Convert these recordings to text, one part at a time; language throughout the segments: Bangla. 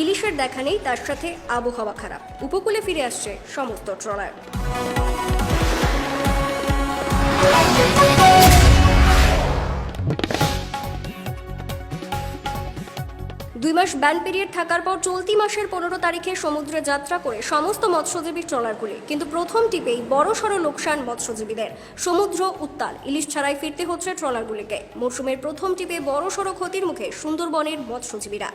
ইলিশের দেখা নেই, তার সাথে আবহাওয়া খারাপ। উপকূলে ফিরে আসছে সমস্ত ট্রলার। দুই মাস ব্যান পিরিয়ড থাকার পর চলতি মাসের পনেরো তারিখে সমুদ্রে যাত্রা করে সমস্ত মৎস্যজীবী ট্রলারগুলি, কিন্তু প্রথম টিপেই বড় সড় লোকসান মৎস্যজীবীদের। সমুদ্র উত্তাল, ইলিশ ছাড়াই ফিরতে হচ্ছে ট্রলারগুলিকে। মরশুমের প্রথম টিপে বড় সড় ক্ষতির মুখে সুন্দরবনের মৎস্যজীবীরা।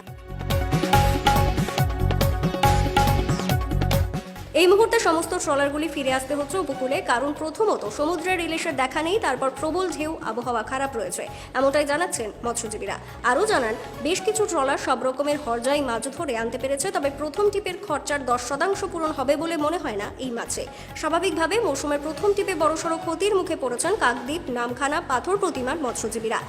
এই মুহূর্তে সমস্ত ট্রলারগুলি ফিরে আসতে হচ্ছে উপকূলে, কারণ প্রথমত সমুদ্রের ইলিশের দেখা নেই, তারপর প্রবল ঢেউ, আবহাওয়া খারাপ রয়েছে, এমনটাই জানাচ্ছেন মৎস্যজীবীরা। আরও জানান, বেশ কিছু ট্রলার সব রকমের হরজাই মাছ ধরে আনতে পেরেছে, তবে প্রথম টিপের খরচার দশ শতাংশ পূরণ হবে বলে মনে হয় না এই মাছে। স্বাভাবিকভাবে মৌসুমের প্রথম টিপে বড়সড় ক্ষতির মুখে পড়েছেন কাকদ্বীপ, নামখানা, পাথর প্রতিমার মৎস্যজীবীরা।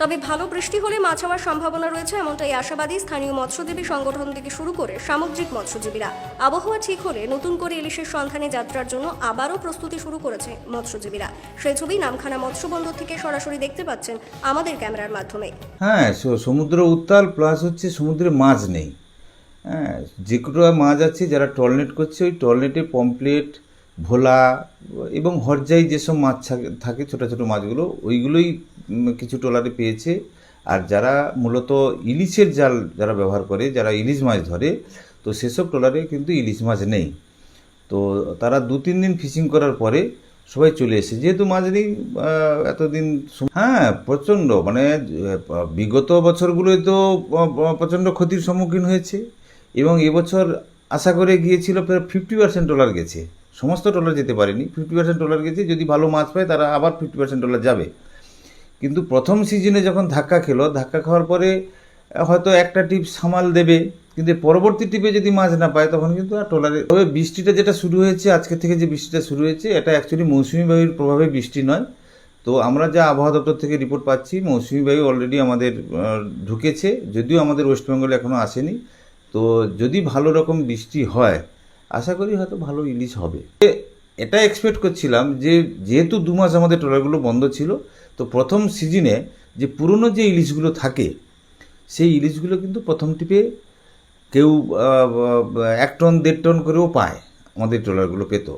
তবে ভালো বৃষ্টি হলে মাছ হওয়ার সম্ভাবনা রয়েছে, এমনটাই আশাবাদী স্থানীয় মৎস্যজীবী সংগঠন থেকে শুরু করে সামুদ্রিক মৎস্যজীবীরা। আবহাওয়া ঠিক হলে নতুন করে ইলিশের সন্ধানে যাত্রার জন্য আবারও প্রস্তুতি শুরু করেছে মৎস্যজীবীরা। সেই ছবি নামখানা মৎস্যবন্দর থেকে সরাসরি দেখতে পাচ্ছেন আমাদের ক্যামেরার মাধ্যমে। হ্যাঁ সমুদ্র উত্তাল প্লাস হচ্ছে সমুদ্রে মাছ নেই। হ্যাঁ যে মাছ আছে যারা টলনেট করছে, ওই টলনেটে পমপ্লেট ভোলা এবং হরজাই যেসব মাছ থাকে- ছোটো ছোটো মাছগুলো, ওইগুলোই কিছু ট্রলারে পেয়েছে। আর যারা মূলত ইলিশের জাল যারা ব্যবহার করে, যারা ইলিশ মাছ ধরে, তো সেসব ট্রলারে কিন্তু ইলিশ মাছ নেই। তো তারা দু তিন দিন ফিশিং করার পরে সবাই চলে এসে, যেহেতু মাছ নেই এতদিন হ্যাঁ প্রচণ্ড মানে বিগত বছরগুলোয় তো প্রচণ্ড ক্ষতির সম্মুখীন হয়েছে। এবং এবছর আশা করে গিয়েছিল ফিফটি পার্সেন্ট ডলার গেছে। সমস্ত ট্রলার যেতে পারেনি ফিফটি পার্সেন্ট ডলার গেছে, যদি ভালো মাছ পায় তারা আবার ফিফটি পার্সেন্ট ডলার যাবে। কিন্তু প্রথম সিজনে যখন ধাক্কা খেলো, ধাক্কা খাওয়ার পরে হয়তো একটা টিপ সামাল দেবে, কিন্তু পরবর্তী টিপে যদি মাছ না পায়, তখন কিন্তু আর ট্রলারে তবে বৃষ্টিটা যেটা শুরু হয়েছে, আজকে থেকে যে বৃষ্টিটা শুরু হয়েছে, এটা অ্যাকচুয়ালি মৌসুমি বায়ুর প্রভাবে বৃষ্টি নয়। তো আমরা যা আবহাওয়া দপ্তর থেকে রিপোর্ট পাচ্ছি, মৌসুমি বায়ু অলরেডি আমাদের ঢুকেছে, যদিও আমাদের ওয়েস্ট বেঙ্গলে এখনও আসেনি। তো যদি ভালো রকম বৃষ্টি হয় আশা করি হয়তো ভালো ইলিশ হবে। এটা এক্সপেক্ট করছিলাম যে, যেহেতু দু মাস আমাদের ট্রলারগুলো বন্ধ ছিল, তো প্রথম সিজনে যে পুরনো যে ইলিশগুলো থাকে, সেই ইলিশগুলো কিন্তু প্রথম টিপে কেউ এক টন দেড় টন করেও পায় আমাদের ট্রলারগুলো পেত।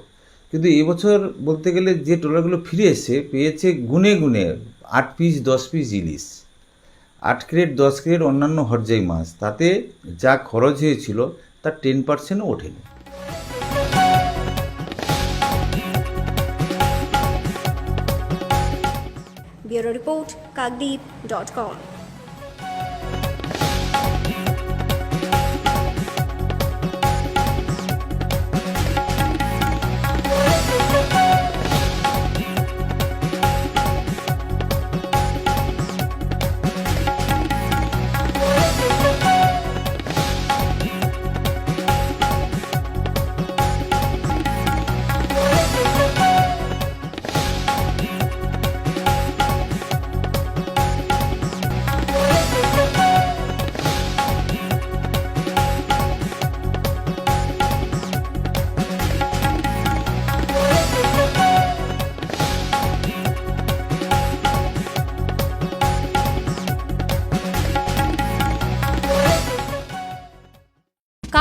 কিন্তু এবছর বলতে গেলে যে ট্রলারগুলো ফিরে এসে পেয়েছে গুনে গুনে আট পিস দশ পিস ইলিশ আট ক্রেট দশ ক্রেট অন্যান্য হরজাই মাছ। তাতে যা খরচ হয়েছিল, তার টেন পার্সেন্টও ওঠেনি। Bureau report Kakdwip